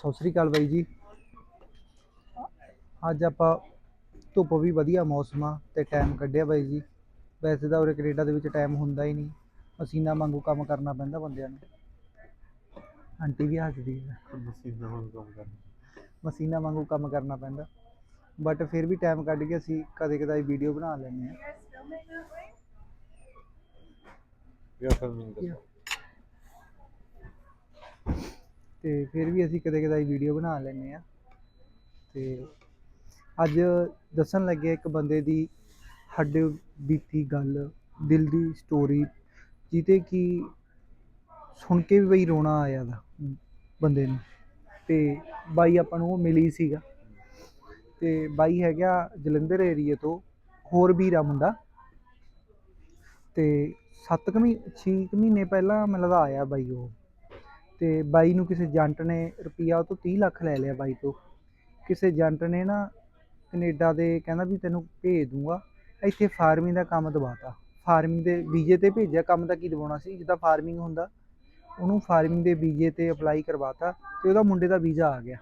ਸਤਿ ਸ੍ਰੀ ਅਕਾਲ ਬਾਈ ਜੀ। ਅੱਜ ਆਪਾਂ ਧੁੱਪ ਵੀ ਵਧੀਆ ਮੌਸਮ ਆ ਤੇ ਟਾਈਮ ਕੱਢਿਆ ਬਾਈ ਜੀ। ਵੈਸੇ ਤਾਂ ਉਰੇ ਕੈਨੇਡਾ ਦੇ ਵਿੱਚ ਟਾਈਮ ਹੁੰਦਾ ਹੀ ਨਹੀਂ। ਮਸ਼ੀਨਾਂ ਵਾਂਗੂ ਕੰਮ ਕਰਨਾ ਪੈਂਦਾ ਬੰਦਿਆਂ ਨੂੰ। ਆਂਟੀ ਵੀ ਹੱਸਦੀ ਹੈ ਮਸ਼ੀਨਾਂ ਹੁਣ ਕੰਮ ਕਰ ਮਸ਼ੀਨਾਂ ਵਾਂਗੂ ਕੰਮ ਕਰਨਾ ਪੈਂਦਾ। ਬਟ ਫਿਰ ਵੀ ਟਾਈਮ ਕੱਢ ਕੇ ਅਸੀਂ ਕਦੇ ਕਦਾਈ ਵੀਡੀਓ ਬਣਾ ਲੈਂਦੇ ਆ ਯਾ ਫਿਲਮਿੰਗ Yeah. ਤੇ ਫਿਰ ਵੀ ਅਸੀਂ ਕਦੇ ਕਦਾਈ ਵੀਡੀਓ ਬਣਾ ਲੈਂਦੇ ਆ ਤੇ ਅੱਜ ਦੱਸਣ ਲੱਗੇ ਇੱਕ ਬੰਦੇ ਦੀ ਹੱਡ ਬੀਤੀ ਗੱਲ, ਦਿਲ ਦੀ ਸਟੋਰੀ ਜਿਹਤੇ ਕਿ ਸੁਣ ਕੇ ਵੀ ਬਈ ਰੋਣਾ ਆਇਆ ਦਾ ਬੰਦੇ ਨੂੰ। ਤੇ ਬਾਈ ਆਪਾਂ ਨੂੰ ਉਹ ਮਿਲੀ ਸੀਗਾ। ਤੇ ਬਾਈ ਹੈਗਾ ਜਲੰਧਰ ਏਰੀਏ ਤੋਂ, ਹੋਰ ਵੀਰਾ ਮੁੰਡਾ। ਤੇ 7 ਕੁ ਮਹੀਨੇ 6 ਮਹੀਨੇ ਪਹਿਲਾਂ ਮੈਨੂੰ ਆਇਆ ਬਾਈ ਉਹ। ਤੇ ਬਾਈ ਨੂੰ ਕਿਸੇ ਏਜੰਟ ਨੇ ਰੁਪਈਆ ਉਹ ਤੋਂ 30 ਲੱਖ ਲੈ ਲਿਆ ਬਾਈ ਤੋਂ। ਕਿਸੇ ਏਜੰਟ ਨੇ ਨਾ ਕੈਨੇਡਾ ਦੇ ਕਹਿੰਦਾ ਵੀ ਤੈਨੂੰ ਭੇਜ ਦੂੰਗਾ, ਇੱਥੇ ਫਾਰਮਿੰਗ ਦਾ ਕੰਮ ਦਵਾਤਾ। ਫਾਰਮਿੰਗ ਦੇ ਵੀਜ਼ੇ ਤੇ ਭੇਜਿਆ, ਕੰਮ ਦਾ ਕੀ ਦਵਾਉਣਾ ਸੀ? ਜਿੱਦਾਂ ਫਾਰਮਿੰਗ ਹੁੰਦਾ, ਉਹਨੂੰ ਫਾਰਮਿੰਗ ਦੇ ਵੀਜ਼ੇ ਤੇ ਅਪਲਾਈ ਕਰਵਾਤਾ ਤੇ ਉਹਦਾ ਮੁੰਡੇ ਦਾ ਵੀਜ਼ਾ ਆ ਗਿਆ।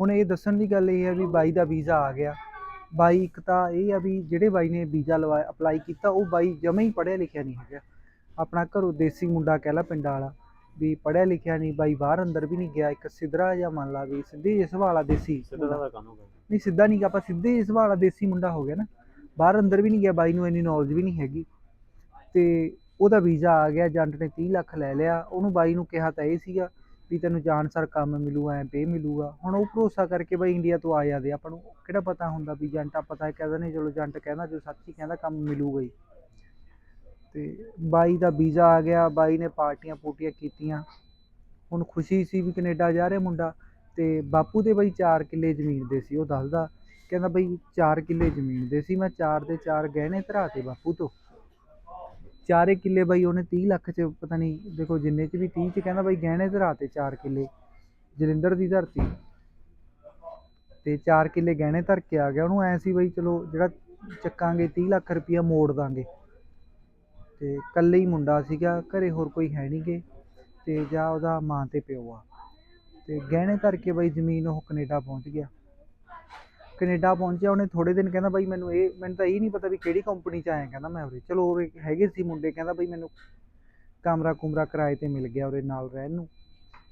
ਹੁਣ ਇਹ ਦੱਸਣ ਦੀ ਗੱਲ ਇਹ ਹੈ ਵੀ ਬਾਈ ਦਾ ਵੀਜ਼ਾ ਆ ਗਿਆ। ਬਾਈ ਇੱਕ ਤਾਂ ਇਹ ਆ ਵੀ ਜਿਹੜੇ ਬਾਈ ਨੇ ਵੀਜ਼ਾ ਲਵਾਇਆ, ਅਪਲਾਈ ਕੀਤਾ, ਉਹ ਬਾਈ ਜਮੇ ਹੀ ਪੜ੍ਹਿਆ ਲਿਖਿਆ ਨਹੀਂ ਹੈਗਾ। ਆਪਣਾ ਘਰੋਂ ਦੇਸੀ ਮੁੰਡਾ ਕਹਿ ਲਾ ਪਿੰਡਾਂ ਵਾਲਾ। ਵੀ ਪੜ੍ਹਿਆ ਲਿਖਿਆ ਨਹੀਂ ਬਾਈ ਬਾਹਰ ਅੰਦਰ ਵੀ ਨਹੀਂ ਗਿਆ ਇੱਕ ਸਿੱਧਰਾ ਜਿਹਾ ਮੰਨ ਲਾ ਵੀ ਸਿੱਧੀ ਇਸ ਵਾਲਾ ਦੇਸੀ ਸਿੱਧਾ ਮੁੰਡਾ। ਦਾ ਕੰਮ ਹੋਗਾ ਨਹੀਂ ਸਿੱਧਾ ਨਹੀਂ ਆਪਾਂ ਸਿੱਧੇ ਇਸ ਵਾਲਾ ਦੇਸੀ ਮੁੰਡਾ ਹੋ ਗਿਆ ਨਾ। ਬਾਹਰ ਅੰਦਰ ਵੀ ਨਹੀਂ ਗਿਆ ਬਾਈ ਨੂੰ ਇੰਨੀ ਨੌਲੇਜ ਵੀ ਨਹੀਂ ਹੈਗੀ। ਤੇ ਉਹਦਾ ਵੀਜ਼ਾ ਆ ਗਿਆ ਏਜੰਟ ਨੇ 30 ਲੱਖ ਲੈ ਲਿਆ ਉਹਨੂੰ ਬਾਈ ਨੂੰ ਕਿਹਾ ਤਾਂ ਇਹ ਸੀਗਾ ਵੀ ਤੈਨੂੰ ਜਾਣਸਾਰ ਕੰਮ ਮਿਲੂ ਐ ਪੇ ਮਿਲੂਗਾ। ਹੁਣ ਉਹ ਭਰੋਸਾ ਕਰਕੇ ਬਾਈ ਇੰਡੀਆ ਤੋਂ ਆ ਜਾਂਦੇ ਆਪਾਂ ਨੂੰ ਕਿਹੜਾ ਪਤਾ ਹੁੰਦਾ ਵੀ ਏਜੰਟ ਆਪਾਂ ਤਾਂ ਕਹਿੰਦੇ ਨੇ ਚਲੋ ਏਜੰਟ ਕਹਿੰਦਾ ਜੋ ਸੱਚੀ ਕਹਿੰਦਾ ਕੰਮ ਮਿਲੂਗਾ ਹੀ। ਤੇ ਬਾਈ ਦਾ ਵੀਜ਼ਾ ਆ ਗਿਆ, ਬਾਈ ਨੇ ਪਾਰਟੀਆਂ ਪੂਟੀਆਂ ਕੀਤੀਆਂ। ਹੁਣ ਖੁਸ਼ੀ ਸੀ ਵੀ ਕੈਨੇਡਾ ਜਾ ਰਿਹਾ ਮੁੰਡਾ ਤੇ ਬਾਪੂ ਦੇ ਬਈ 4 ਕਿੱਲੇ ਜ਼ਮੀਨ ਦੇ ਸੀ, ਉਹ ਦੱਸਦਾ। ਕਹਿੰਦਾ ਬਈ 4 ਕਿੱਲੇ ਜ਼ਮੀਨ ਦੇ ਸੀ, ਮੈਂ 4 ਦੇ 4 ਗਹਿਣੇ ਧਰਾ ਤੇ ਬਾਪੂ ਤੋਂ। ਚਾਰੇ ਕਿੱਲੇ ਬਈ ਉਹਨੇ 30 ਲੱਖ ਚ, ਪਤਾ ਨਹੀਂ, ਦੇਖੋ ਜਿੰਨੇ ਚ ਵੀ 30 ਚ ਕਹਿੰਦਾ ਬਈ ਗਹਿਣੇ ਧਰਾ ਤੇ 4 ਕਿੱਲੇ ਜਲਿੰਦਰ ਦੀ ਧਰਤੀ। ਤੇ 4 ਕਿੱਲੇ ਗਹਿਣੇ ਧਰ ਕੇ ਆ ਗਿਆ, ਉਹਨੂੰ ਐ ਸੀ ਬਈ ਚਲੋ ਜਿਹੜਾ ਚੱਕਾਂਗੇ 30 ਲੱਖ ਰੁਪਈਆ ਮੋੜ ਦਾਂਗੇ। ਅਤੇ ਇਕੱਲੇ ਹੀ ਮੁੰਡਾ ਸੀਗਾ, ਘਰ ਹੋਰ ਕੋਈ ਹੈ ਨਹੀਂ ਗੇ ਅਤੇ ਜਾਂ ਉਹਦਾ ਮਾਂ ਅਤੇ ਪਿਓ ਆ। ਅਤੇ ਗਹਿਣੇ ਧਰ ਕੇ ਬਈ ਜ਼ਮੀਨ ਉਹ ਕਨੇਡਾ ਪਹੁੰਚ ਗਿਆ। ਕਨੇਡਾ ਪਹੁੰਚਿਆ, ਉਹਨੇ ਥੋੜ੍ਹੇ ਦਿਨ ਕਹਿੰਦਾ ਬਾਈ ਮੈਨੂੰ ਇਹ, ਮੈਨੂੰ ਤਾਂ ਇਹ ਨਹੀਂ ਪਤਾ ਵੀ ਕਿਹੜੀ ਕੰਪਨੀ ਚ ਆਇਆ, ਕਹਿੰਦਾ ਮੈਂ ਉਰੇ। ਚਲੋ ਉਰੇ ਹੈਗੇ ਸੀ ਮੁੰਡੇ, ਕਹਿੰਦਾ ਬਈ ਮੈਨੂੰ ਕਮਰਾ ਕੁਮਰਾ ਕਿਰਾਏ ਤੇ ਮਿਲ ਗਿਆ ਉਰੇ ਨਾਲ ਰਹਿਣ ਨੂੰ।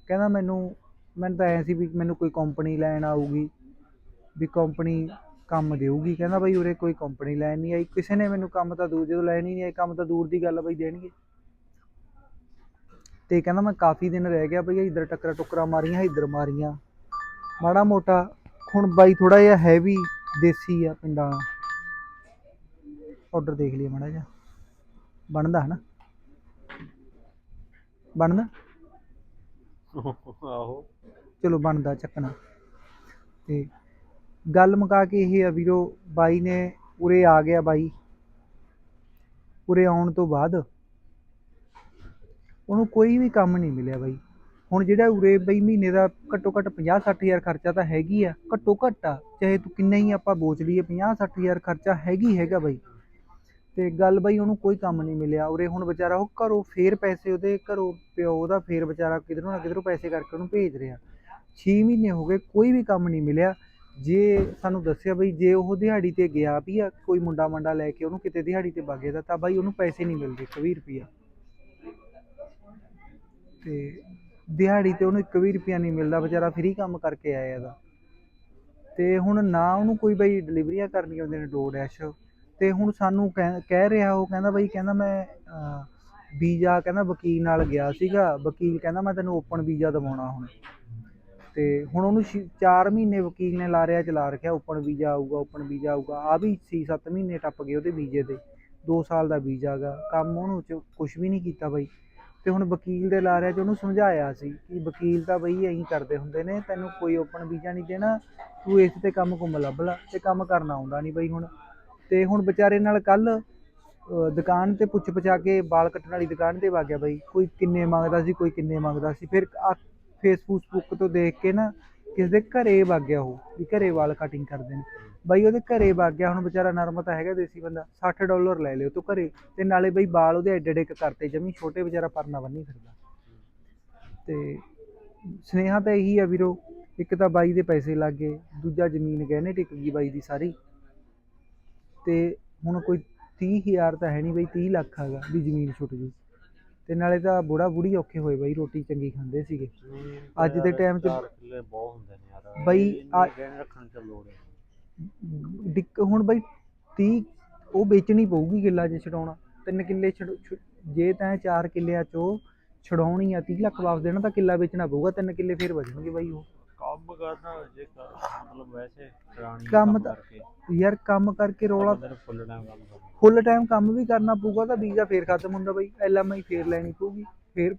ਕਹਿੰਦਾ ਮੈਨੂੰ ਮੈਨੂੰ ਤਾਂ ਐਂ ਸੀ ਵੀ ਮੈਨੂੰ ਕੋਈ ਕੰਪਨੀ ਲੈਣ ਆਊਗੀ, ਵੀ ਕੰਪਨੀ ਕੰਮ ਦੇਊਗੀ। ਕਹਿੰਦਾ ਬਈ ਉਰੇ ਕੋਈ ਕੰਪਨੀ ਲੈਣ ਨਹੀਂ ਆਈ। ਕਿਸੇ ਨੇ ਮੈਨੂੰ ਕੰਮ ਤਾਂ ਦੂਰ ਜਦੋਂ ਲੈਣ ਹੀ ਨਹੀਂ ਆਈ ਕੰਮ ਤਾਂ ਦੂਰ ਦੀ ਗੱਲ ਬਈ ਦੇਣਗੇ। ਤੇ ਕਹਿੰਦਾ ਮੈਂ ਕਾਫੀ ਦਿਨ ਰਹਿ ਗਿਆ ਬਈ ਇੱਧਰ ਟੱਕਰਾ ਟੁਕਰਾ ਮਾਰੀਆਂ ਇੱਧਰ ਮਾਰੀਆਂ। ਮਾੜਾ ਮੋਟਾ ਹੁਣ ਬਾਈ ਥੋੜਾ ਜਿਹਾ ਹੈਵੀ ਦੇਸੀ ਆ ਪਿੰਡਾਂ ਆਰਡਰ ਦੇਖ ਲਈਏ ਮਾੜਾ ਜਿਹਾ। ਬਣਦਾ ਹਨਾ? ਬਣਦਾ? ਆਹੋ। ਚਲੋ ਬਣਦਾ ਚੱਕਣਾ। ਤੇ ਗੱਲ ਮੁਕਾ ਕੇ ਇਹ ਆ ਵੀਰੋ, ਬਾਈ ਨੇ ਉਰੇ ਆ ਗਿਆ ਬਾਈ। ਉਰੇ ਆਉਣ ਤੋਂ ਬਾਅਦ ਉਹਨੂੰ ਕੋਈ ਵੀ ਕੰਮ ਨਹੀਂ ਮਿਲਿਆ ਬਾਈ। ਹੁਣ ਜਿਹੜਾ ਉਰੇ ਬਈ ਮਹੀਨੇ ਦਾ ਘੱਟੋ ਘੱਟ 50 60 ਹਜ਼ਾਰ ਖਰਚਾ ਤਾਂ ਹੈਗੀ ਆ, ਘੱਟੋ ਘੱਟ ਆ। ਚਾਹੇ ਤੂੰ ਕਿੰਨਾ ਹੀ ਆਪਾਂ ਬੋਚ ਲਈਏ 50 60 ਹਜ਼ਾਰ ਖਰਚਾ ਹੈਗੀ ਹੈਗਾ ਬਾਈ। ਤੇ ਗੱਲ ਬਾਈ ਉਹਨੂੰ ਕੋਈ ਕੰਮ ਨਹੀਂ ਮਿਲਿਆ। ਉਰੇ ਹੁਣ ਵਿਚਾਰਾ ਉਹ ਘਰੋਂ ਫੇਰ ਪੈਸੇ ਉਹਦੇ ਘਰੋਂ ਪਿਓ ਉਹਦਾ ਫੇਰ ਵਿਚਾਰਾ ਕਿਧਰੋਂ ਨਾ ਕਿਧਰੋਂ ਪੈਸੇ ਕਰਕੇ ਉਹਨੂੰ ਭੇਜ ਰਿਹਾ। 6 ਮਹੀਨੇ ਹੋ ਗਏ, ਕੋਈ ਵੀ ਕੰਮ ਨਹੀਂ ਮਿਲਿਆ। ਜੇ ਸਾਨੂੰ ਦੱਸਿਆ ਬਈ ਜੇ ਉਹ ਦਿਹਾੜੀ ਤੇ ਗਿਆ ਵੀ ਆ, ਕੋਈ ਮੁੰਡਾ ਮੰਡਾ ਲੈ ਕੇ ਉਹਨੂੰ ਕਿਤੇ ਦਿਹਾੜੀ ਤੇ ਬਾਗੇ ਦਾ ਤਾਂ ਬਾਈ ਉਹਨੂੰ ਪੈਸੇ ਨਹੀਂ ਮਿਲਦੇ 20 ਰੁਪਿਆ ਤੇ ਦਿਹਾੜੀ ਤੇ ਉਹਨੂੰ 21 ਰੁਪਿਆ ਨਹੀਂ ਮਿਲਦਾ, ਵਿਚਾਰਾ ਫ੍ਰੀ ਕੰਮ ਕਰਕੇ ਆਇਆ ਇਹਦਾ। ਤੇ ਹੁਣ ਨਾ ਉਹਨੂੰ ਕੋਈ ਬਈ ਡਿਲੀਵਰੀਆਂ ਕਰਨੀਆਂ ਹੁੰਦੀਆਂ ਨੇ ਡੋਰ ਡੈਸ਼। ਤੇ ਹੁਣ ਸਾਨੂੰ ਕਹਿ ਕਹਿ ਰਿਹਾ, ਉਹ ਕਹਿੰਦਾ ਬਈ, ਕਹਿੰਦਾ ਮੈਂ ਵੀਜ਼ਾ, ਕਹਿੰਦਾ ਵਕੀਲ ਨਾਲ ਗਿਆ ਸੀਗਾ। ਵਕੀਲ ਕਹਿੰਦਾ ਮੈਂ ਤੈਨੂੰ ਓਪਨ ਵੀਜ਼ਾ ਦਿਵਾਉਣਾ ਹੁਣ। ਤੇ ਹੁਣ ਉਹਨੂੰ 4 ਮਹੀਨੇ ਵਕੀਲ ਨੇ ਲਾ ਰਿਆ, ਚਲਾ ਰੱਖਿਆ। ਓਪਨ ਵੀਜ਼ਾ ਆਊਗਾ, ਓਪਨ ਵੀਜ਼ਾ ਆਊਗਾ। ਆ ਵੀ 6-7 ਮਹੀਨੇ ਟੱਪ ਗਏ ਉਹਦੇ ਵੀਜ਼ੇ 'ਤੇ। 2 ਸਾਲ ਦਾ ਵੀਜ਼ਾ ਗਾ। ਕੰਮ ਉਹਨੂੰ ਚ ਕੁਝ ਵੀ ਨਹੀਂ ਕੀਤਾ ਬਈ। ਤੇ ਹੁਣ ਵਕੀਲ ਦੇ ਲਾਰਿਆ ਚ ਉਹਨੂੰ ਸਮਝਾਇਆ ਸੀ ਕਿ ਵਕੀਲ ਤਾਂ ਬਈ ਐਂ ਕਰਦੇ ਹੁੰਦੇ ਨੇ, ਤੈਨੂੰ ਕੋਈ ਓਪਨ ਵੀਜ਼ਾ ਨਹੀਂ ਦੇਣਾ, ਤੂੰ ਇਸ ਤੇ ਕੰਮ ਕੁੰਮ ਲੱਭ ਲਾ ਤੇ ਕੰਮ ਕਰਨਾ ਆਉਂਦਾ ਨਹੀਂ ਬਈ ਹੁਣ। ਤੇ ਹੁਣ ਵਿਚਾਰੇ ਨਾਲ ਕੱਲ ਦੁਕਾਨ ਤੇ ਪੁੱਛ ਪਛਾ ਕੇ ਵਾਲ ਕੱਟਣ ਵਾਲੀ ਦੁਕਾਨ ਤੇ ਵਗ ਗਿਆ ਬਈ। ਕੋਈ ਕਿੰਨੇ ਮੰਗਦਾ ਸੀ, ਕੋਈ ਕਿੰਨੇ ਮੰਗਦਾ ਸੀ। ਫਿਰ ਫੇਸਬੁੱਕ ਤੋਂ ਦੇਖ ਕੇ ਨਾ ਕਿਸੇ ਦੇ ਘਰੇ ਵਗ ਗਿਆ ਉਹ, ਵੀ ਘਰੇ ਵਾਲ ਕਟਿੰਗ ਕਰਦੇ ਨੇ। ਬਾਈ ਉਹਦੇ ਘਰੇ ਵਗ ਗਿਆ, ਹੁਣ ਵਿਚਾਰਾ ਨਰਮ ਤਾਂ ਹੈਗਾ ਦੇਸੀ ਬੰਦਾ 60 ਡਾਲਰ ਲੈ ਲਿਓ ਤੂੰ ਘਰੇ ਤੇ ਨਾਲੇ ਬਈ ਵਾਲ ਉਹਦੇ ਐਡੇ ਐਡੇ ਕਰਤੇ ਜਮੀ, ਛੋਟੇ ਵਿਚਾਰਾ ਪਰਨਾ ਬੰਨੀ ਫਿਰਦਾ। ਤੇ ਸੁਨੇਹਾ ਤਾਂ ਇਹੀ ਆ ਵੀਰੋ, ਇੱਕ ਤਾਂ ਬਾਈ ਦੇ ਪੈਸੇ ਲੱਗ ਗਏ, ਦੂਜਾ ਜ਼ਮੀਨ ਗਹਿਣੇ ਟਿਕ ਗਈ ਬਾਈ ਦੀ ਸਾਰੀ। ਤੇ ਹੁਣ ਕੋਈ 30000 ਤਾਂ ਹੈ ਨਹੀਂ ਬਈ 30 ਲੱਖ ਹੈਗਾ ਵੀ ਜ਼ਮੀਨ ਛੁੱਟ ਗਈ। ਤੇ ਨਾਲੇ ਤਾਂ ਬੁੜਾ ਬੁੜੀ ਔਖੇ ਹੋਏ ਬਾਈ ਰੋਟੀ ਚੰਗੀ ਖਾਂਦੇ ਸੀਗੇ। ਅੱਜ ਦੇ time 'ਚ- ਚਾਰ ਬਹੁਤ ਹੁੰਦੇ ਨੇ ਯਾਰ। ਬਈ ਇੰਨੇ ਆ- ਗਹਿਣੇ ਰੱਖਣ ਚ ਲੋੜ ਹੈ। ਡਿੱਕ ਹੁਣ ਬਈ 30 ਉਹ ਵੇਚਣੀ ਪਊਗੀ ਕਿੱਲਾ ਜੇ ਛਡਾਉਣਾ। ਤਿੰਨ ਕਿੱਲੇ ਜੇ ਤਾਂ 4 ਕਿੱਲਿਆਂ ਚੋਂ ਛਡਾਉਣੀ ਆ 30 ਲੱਖ ਵਾਪਸ ਦੇਣਾ ਤਾਂ ਕਿੱਲਾ ਵੇਚਣਾ ਪਊਗਾ ਤਿੰਨ ਕਿੱਲੇ ਫੇਰ ਬਚਣਗੇ ਬਾਈ ਉਹ। ਕੰਮ ਕਰਨਾ ਜੇ ਕਰ- ਮਤਲਬ ਵੈਸੇ ਪੁਰਾਣੀ ਕੰਮ ਤਾਂ- ਕਰਕੇ। ਯਾਰ ਕੰਮ ਕਰਕੇ ਰੌਲਾ ਬੰਦੇ ਨੂੰ ਫੁੱਲ ਟਾਈਮ ਕੰਮ ਕਰਨਾ। ਫੁੱਲ ਟਾਈਮ ਕੰਮ ਵੀ ਕਰਨਾ ਪਊਗਾ ਤਾਂ ਵੀਜ਼ਾ ਫੇਰ ਖਤਮ ਹੁੰਦਾ ਬਈ ਐਲਐਮਆਈ ਫੇਰ ਲੈਣੀ ਪਊਗੀ। ਫੇਰ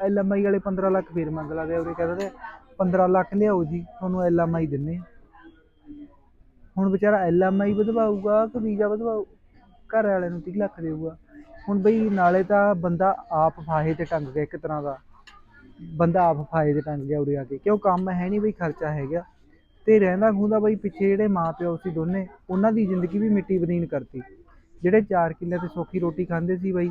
ਐਲਐਮਆਈ ਵਾਲੇ 15 ਲੱਖ ਫੇਰ ਮੰਗ ਲਾਦੇ ਉਹਦੇ ਕਹਿੰਦੇ 15 ਲੱਖ ਲਿਆਓ ਜੀ ਤੁਹਾਨੂੰ ਐਲਐਮਆਈ ਦਿੰਨੇ ਆ। ਹੁਣ ਵਿਚਾਰਾ ਐਲਐਮਆਈ ਵਧਵਾਊਗਾ ਕਿ ਵੀਜ਼ਾ ਵਧਵਾਊ? ਘਰ ਵਾਲਿਆਂ ਨੂੰ 30 ਲੱਖ ਦੇਊਗਾ। ਹੁਣ ਬਈ ਨਾਲੇ ਤਾਂ ਬੰਦਾ ਆਪ ਫਾਹੇ ਤੇ ਟੰਗ ਗਿਆ ਇੱਕ ਤਰ੍ਹਾਂ ਦਾ। ਬੰਦਾ ਆਪ ਫਾਇਦੇ ਟੰਗ ਗਿਆ ਉਰੇ ਆ ਕੇ। ਕਿਉਂ ਕੰਮ ਹੈ ਨਹੀਂ ਬਈ, ਖਰਚਾ ਹੈਗਾ। ਤੇ ਰਹਿੰਦਾ ਖੂੰਦਾ ਬਈ ਪਿੱਛੇ ਜਿਹੜੇ ਮਾਂ ਪਿਓ ਸੀ ਦੋਨੇ, ਉਹਨਾਂ ਦੀ ਜ਼ਿੰਦਗੀ ਵੀ ਮਿੱਟੀ ਬਦੀਨ ਕਰਤੀ। ਜਿਹੜੇ 4 ਕਿੱਲੇ ਤੇ ਸੌਖੀ ਰੋਟੀ ਖਾਂਦੇ ਸੀ ਬਈ,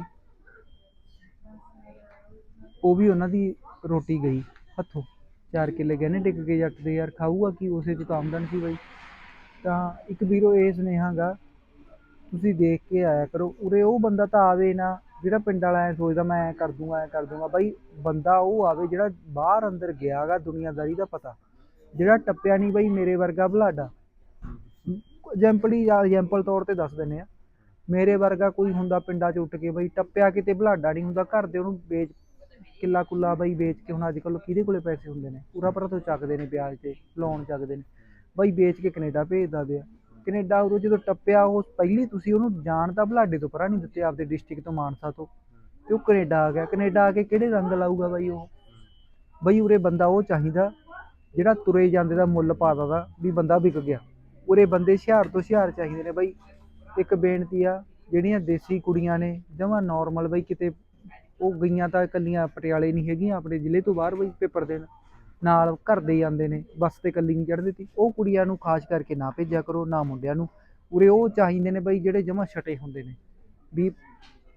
ਉਹ ਵੀ ਉਹਨਾਂ ਦੀ ਰੋਟੀ ਗਈ ਹੱਥੋਂ। 4 ਕਿੱਲੇ ਗਹਿਣੇ ਟਿਕ ਕੇ ਜੱਟ ਦੇ, ਯਾਰ ਖਾਊਗਾ ਕੀ, ਉਸੇ ਚ ਤਾਂ ਆਮਦਨ ਸੀ ਬਈ। ਤਾਂ ਇੱਕ ਵੀਰੋ ਇਹ ਸੁਨੇਹਾ ਗਾ, ਤੁਸੀਂ ਦੇਖ ਕੇ ਆਇਆ ਕਰੋ, ਉਰੇ ਉਹ ਬੰਦਾ ਤਾਂ ਆਵੇ ਨਾ ਜਿਹੜਾ ਪਿੰਡ ਵਾਲਾ ਐ ਸੋਚਦਾ, ਮੈਂ ਐ ਕਰ ਦੂੰਗਾ, ਐ ਕਰ ਦੂੰਗਾ, ਬਈ ਬੰਦਾ ਉਹ ਆਵੇ ਜਿਹੜਾ ਬਾਹਰ ਅੰਦਰ ਗਿਆ ਗਾ ਦੁਨੀਆਦਾਰੀ ਦਾ ਪਤਾ। ਜਿਹੜਾ ਟੱਪਿਆ ਨਹੀਂ ਬਈ ਮੇਰੇ ਵਰਗਾ ਬਲਾਡਾ। ਐਗਜ਼ੈਂਪਲੀ ਜਾਂ ਐਗਜ਼ੈਂਪਲ ਤੌਰ ਤੇ ਦੱਸ ਦਿੰਨੇ ਆ। ਮੇਰੇ ਵਰਗਾ ਕੋਈ ਹੁੰਦਾ ਪਿੰਡਾਂ 'ਚ ਉੱਠ ਕੇ ਬਈ, ਟੱਪਿਆ ਕਿਤੇ ਬਲਾਡਾ ਨਹੀਂ ਹੁੰਦਾ, ਘਰ ਦੇ ਉਹਨੂੰ ਵੇਚ ਕਿੱਲਾ ਕੁੱਲਾ ਬਈ ਵੇਚ ਕੇ ਹੁਣ ਅੱਜ ਕੱਲ੍ਹ ਕਿਹਦੇ ਕੋਲੇ ਪੈਸੇ ਹੁੰਦੇ ਨੇ? ਪੂਰਾ ਪਰਾ ਤੋਂ ਚੱਕਦੇ ਨੇ ਵਿਆਜ ਤੇ ਲੋਨ ਚੱਕਦੇ ਨੇ। ਬਈ ਵੇਚ ਕੇ ਕੈਨੇਡਾ ਭੇਜਦਾ ਪਿਆ। ਕੈਨੇਡਾ ਉਦੋਂ ਜਦੋਂ ਟੱਪਿਆ, ਉਹ ਪਹਿਲੀ ਤੁਸੀਂ ਉਹਨੂੰ ਜਾਣ ਤਾਂ ਬਲਾਡੇ ਤੋਂ ਪਰਾਂ ਨਹੀਂ ਦਿੱਤੇ ਆਪਦੇ ਡਿਸਟ੍ਰਿਕਟ ਤੋਂ ਮਾਨਸਾ ਤੋਂ। ਤੇ ਉਹ ਕੈਨੇਡਾ ਆ ਗਿਆ। ਕੈਨੇਡਾ ਆ ਕੇ ਕਿਹੜੇ ਰੰਗ ਲਾਊਗਾ ਬਾਈ ਉਹ? ਬਈ ਉਰੇ ਬੰਦਾ ਉਹ ਚਾਹੀਦਾ, ਜਿਹੜਾ ਤੁਰੇ ਜਾਂਦੇ ਦਾ ਮੁੱਲ ਪਾ ਦਾ ਵੀ ਬੰਦਾ ਵਿਕ ਗਿਆ। ਉਰੇ ਬੰਦੇ ਹੁਸ਼ਿਆਰ ਤੋਂ ਹੁਸ਼ਿਆਰ ਚਾਹੀਦੇ ਨੇ ਬਈ। ਇੱਕ ਬੇਨਤੀ ਆ, ਜਿਹੜੀਆਂ ਦੇਸੀ ਕੁੜੀਆਂ ਨੇ, ਜਮਾਂ ਨਾਰਮਲ ਬਈ ਕਿਤੇ ਉਹ ਗਈਆਂ ਤਾਂ ਇਕੱਲੀਆਂ ਪਟਿਆਲੇ ਨਹੀਂ ਹੈਗੀਆਂ, ਆਪਣੇ ਜ਼ਿਲ੍ਹੇ ਤੋਂ ਬਾਹਰ ਬਈ ਪੇਪਰ ਦੇਣ। ਨਾਲ ਘਰ ਦੇ ਜਾਂਦੇ ਨੇ, ਬੱਸ ਤੇ ਇਕੱਲੀ ਨਹੀਂ ਚੜ੍ਹ ਦਿੱਤੀ ਉਹ ਕੁੜੀਆਂ ਨੂੰ ਖਾਸ ਕਰਕੇ ਨਾ ਭੇਜਿਆ ਕਰੋ, ਨਾ ਮੁੰਡਿਆਂ ਨੂੰ। ਉਰੇ ਉਹ ਚਾਹੀਦੇ ਨੇ ਬਈ ਜਿਹੜੇ ਜਮਾਂ ਛਟੇ ਹੁੰਦੇ ਨੇ। ਵੀ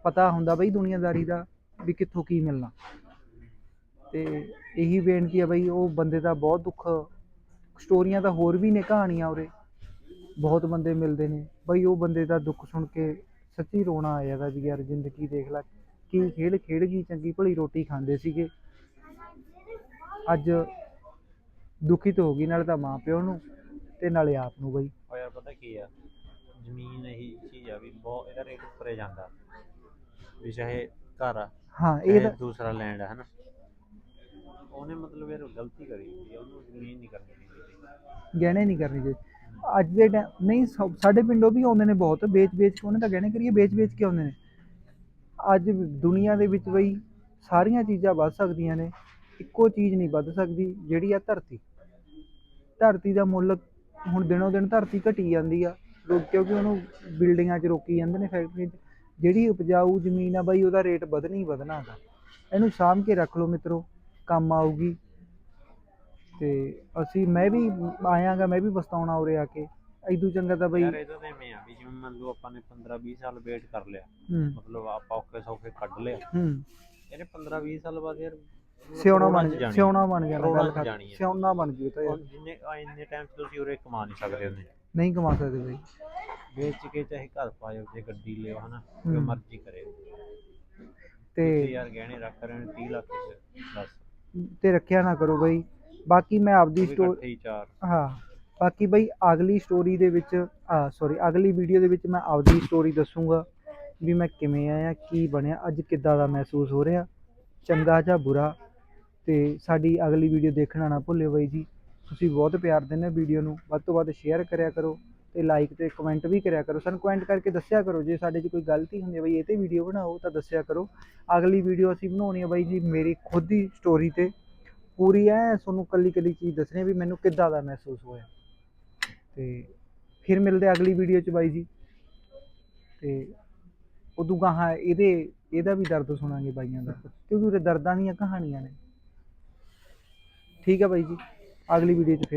ਪਤਾ ਹੁੰਦਾ ਬਈ ਦੁਨੀਆਦਾਰੀ ਦਾ ਵੀ ਕਿੱਥੋਂ ਕੀ ਮਿਲਣਾ। ਤੇ ਇਹੀ ਬੇਨਤੀ ਆ ਬਈ, ਉਹ ਬੰਦੇ ਦਾ ਬਹੁਤ ਦੁੱਖ, ਸਟੋਰੀਆਂ ਤਾਂ ਹੋਰ ਵੀ ਨੇ ਕਹਾਣੀਆਂ ਉਰੇ। ਬਹੁਤ ਬੰਦੇ ਮਿਲਦੇ ਨੇ। ਬਈ ਉਹ ਬੰਦੇ ਦਾ ਦੁੱਖ ਸੁਣ ਕੇ ਸੱਚੀ ਰੋਣਾ ਆ ਜਾਂਦਾ ਵੀ ਯਾਰ ਜ਼ਿੰਦਗੀ ਦੇਖ ਲੈ, ਕੀ ਖੇਡ ਖੇਡ ਗਈ ਚੰਗੀ, ਭਲੀ ਰੋਟੀ ਖਾਂਦੇ ਸੀਗੇ। ਅੱਜ ਦੁਖੀ ਤਾਂ ਹੋ ਗਈ ਨਾਲੇ ਤਾਂ ਮਾਂ ਪਿਓ ਨੂੰ ਤੇ ਨਾਲੇ ਆਪ ਨੂੰ ਬਈ। ਉਹ ਯਾਰ ਪਤਾ ਕੀ ਆ ਜ਼ਮੀਨ ਇਹੀ ਚੀਜ਼ ਆ ਵੀ ਬਹੁਤ ਇਹਦਾ ਰੇਟ ਉੱਪਰੇ ਜਾਂਦਾ। ਵੀ ਚਾਹੇ ਘਰ ਆ ਹਾਂ ਇਹ ਚਾਹੇ ਤਾਂ ਦੂਸਰਾ ਲੈਂਡ ਆ ਹਨਾ। ਉਹਨੇ ਮਤਲਬ ਯਾਰ ਗਲਤੀ ਕਰੀ ਹੁੰਦੀ ਆ ਉਹਨੂੰ ਜ਼ਮੀਨ ਨਹੀਂ ਕਰਨੀ ਚਾਹੀਦੀ। ਗਹਿਣੇ ਨਹੀਂ ਕਰਨੇ ਚਾਹੀਦੇ। ਅੱਜ ਦੇ ਟਾਈਮ ਨਹੀਂ ਸਾਡੇ ਪਿੰਡੋਂ ਵੀ ਆਉਂਦੇ ਨੇ ਬਹੁਤ ਵੇਚ ਵੇਚ ਕੇ ਉਹਨੇ ਤਾਂ ਗਹਿਣੇ ਕਰੀਏ ਵੇਚ ਵੇਚ ਕੇ ਆਉਂਦੇ ਨੇ। ਅੱਜ ਦੁਨੀਆ ਦੇ ਵਿੱਚ ਬਈ ਸਾਰੀਆਂ ਚੀਜ਼ਾਂ ਵੱਧ ਸਕਦੀਆਂ ਨੇ। ਇੱਕੋ ਚੀਜ਼ ਨਹੀਂ ਵੱਧ ਸਕਦੀ ਜਿਹੜੀ ਆ ਧਰਤੀ। ਧਰਤੀ ਦਾ ਮੁੱਲ ਹੁਣ ਦਿਨੋਂ ਦਿਨ ਧਰਤੀ ਘਟੀ ਜਾਂਦੀ ਆ ਲੋਕ ਕਿਉਂਕਿ ਉਹਨੂੰ ਬਿਲਡਿੰਗਾਂ 'ਚ ਰੋਕੀ ਜਾਂਦੇ ਨੇ ਫੈਕਟਰੀ 'ਚ। ਜਿਹੜੀ ਉਪਜਾਊ ਜ਼ਮੀਨ ਆ ਬਈ ਉਹਦਾ ਰੇਟ ਵਧਣਾ ਹੀ ਵਧਣਾ ਹੈਗਾ। ਇਹਨੂੰ ਸਾਂਭ ਕੇ ਰੱਖ ਲਓ ਮਿੱਤਰੋ ਕੰਮ ਆਊਗੀ। ਤੇ ਅਸੀਂ ਮੈਂ ਵੀ ਆਇਆਗਾ ਮੈਂ ਵੀ ਪਛਤਾਉਣਾ ਉਰੇ ਆ ਕੇ। ਐਦੂ ਚੰਗਾ ਤਾਂ ਬਈ ਯਾਰ ਇਹਦਾ ਤਾਂ ਐਵੇਂ ਆ ਵੀ ਜਿਵੇਂ ਮੰਨ ਲਓ ਆਪਾਂ ਨੇ 15 20 ਸਾਲ ਵੇਟ ਕਰ ਲਿਆ। ਹੂੰ। ਮਤਲਬ ਆਪਾਂ ਔਖੇ ਸੌਖੇ ਕੱਢ ਲਿਆ। ਹੂੰ। ਇਹਨੇ 15 20 ਸਾਲ ਬਾਅਦ ਯਾਰ ਸਿਉਣਾ ਬਣ ਜਾਣੀ। ਸਿਉਣਾ ਬਣ ਕਰੋੜਾਂ ਗੱਲ ਜਾਣੀ ਹੈ। ਸਿਉਣਾ ਬਣ ਉਹ ਤਾਂ ਯਾਰ। ਜਿੰਨੇ ਆ ਇੰਨੇ ਟਾਈਮ 'ਚ ਤੁਸੀਂ ਉਰੇ ਕਮਾ ਨਹੀਂ ਸਕਦੇ ਉਹਨੇ। ਨਹੀਂ ਕਮਾ ਸਕਦੇ ਬਈ। ਵੇਚ ਕੇ ਚਾਹੇ ਘਰ ਪਾਇਓ ਜੇ ਗੱਡੀ ਲਿਓ ਹਨਾ ਜੋ ਹੂੰ। ਮਰਜ਼ੀ ਕਰੇ। ਤੇ ਤੇ ਯਾਰ ਗਹਿਣੇ ਰੱਖ ਰਹੇ ਨੇ 30 ਲੱਖ ਚ ਬਸ। ਤੇ ਰੱਖਿਆ ਨਾ ਕਰੋ ਬਈ। ਬਾਕੀ ਮੈਂ ਆਪਦੀ ਉਹ ਵੀ ਸਟੋਰੀ ਇਕੱਠੇ ਹੀ ਚਾਰ। ਹਾਂ। ਬਾਕੀ ਬਈ ਅਗਲੀ ਸਟੋਰੀ ਦੇ ਵਿੱਚ ਸੌਰੀ ਅਗਲੀ ਵੀਡੀਓ ਦੇ ਵਿੱਚ ਮੈਂ ਆਪਦੀ ਸਟੋਰੀ ਦੱਸੂਗਾ ਵੀ ਮੈਂ ਕਿਵੇਂ ਆਇਆ ਕੀ ਬਣਿਆ ਅੱਜ ਕਿੱਦਾਂ ਦਾ ਮਹਿਸੂਸ ਹੋ ਰਿਹਾ। ਚੰਗਾ ਜਾਂ ਬੁਰਾ। ਤੇ ਸਾਡੀ ਅਗਲੀ ਵੀਡੀਓ ਦੇਖਣਾ ਨਾ ਭੁੱਲਿਓ ਬਾਈ ਜੀ। ਤੁਸੀਂ ਬਹੁਤ ਪਿਆਰ ਦਿੰਦੇ ਹੋ ਵੀਡੀਓ ਨੂੰ। ਵੱਧ ਤੋਂ ਵੱਧ ਸ਼ੇਅਰ ਕਰਿਆ ਕਰੋ ਤੇ ਲਾਈਕ ਤੇ ਕਮੈਂਟ ਵੀ ਕਰਿਆ ਕਰੋ। ਸਾਨੂੰ ਕਮੈਂਟ ਕਰਕੇ ਦੱਸਿਆ ਕਰੋ। ਜੇ ਸਾਡੇ 'ਚ ਕੋਈ ਗਲਤੀ ਹੁੰਦੀ ਹੈ ਬਈ, ਇਹ ਤੇ ਵੀਡੀਓ ਬਣਾਓ ਤਾਂ ਦੱਸਿਆ ਕਰੋ। ਅਗਲੀ ਵੀਡੀਓ ਅਸੀਂ ਬਣਾਉਣੀ ਹੈ ਬਾਈ ਜੀ ਮੇਰੀ ਖੁਦ ਦੀ ਸਟੋਰੀ ਤੇ। ਪੂਰੀ ਐ, ਤੁਹਾਨੂੰ ਕੱਲੀ ਕੱਲੀ ਚੀਜ਼ ਦੱਸਣੀ ਹੈ ਵੀ ਮੈਨੂੰ ਕਿੱਦਾਂ ਦਾ ਮਹਿਸੂਸ ਹੋਇਆ। ਤੇ ਫਿਰ ਮਿਲਦੇ ਅਗਲੀ ਵੀਡੀਓ 'ਚ ਬਾਈ ਜੀ। ਤੇ ਉਦੋਂ ਗਾਹਾਂ ਇਹਦੇ, ਇਹਦਾ ਵੀ ਦਰਦ ਸੁਣਾਂਗੇ ਬਾਈਆਂ ਦਾ। ਕਿਉਂਕਿ ਉਹਦੇ ਦਰਦਾਂ ਦੀਆਂ ਕਹਾਣੀਆਂ ਨੇ। ਠੀਕ ਹੈ ਬਾਈ ਜੀ। ਅਗਲੀ ਵੀਡੀਓ 'ਚ ਫਿਰ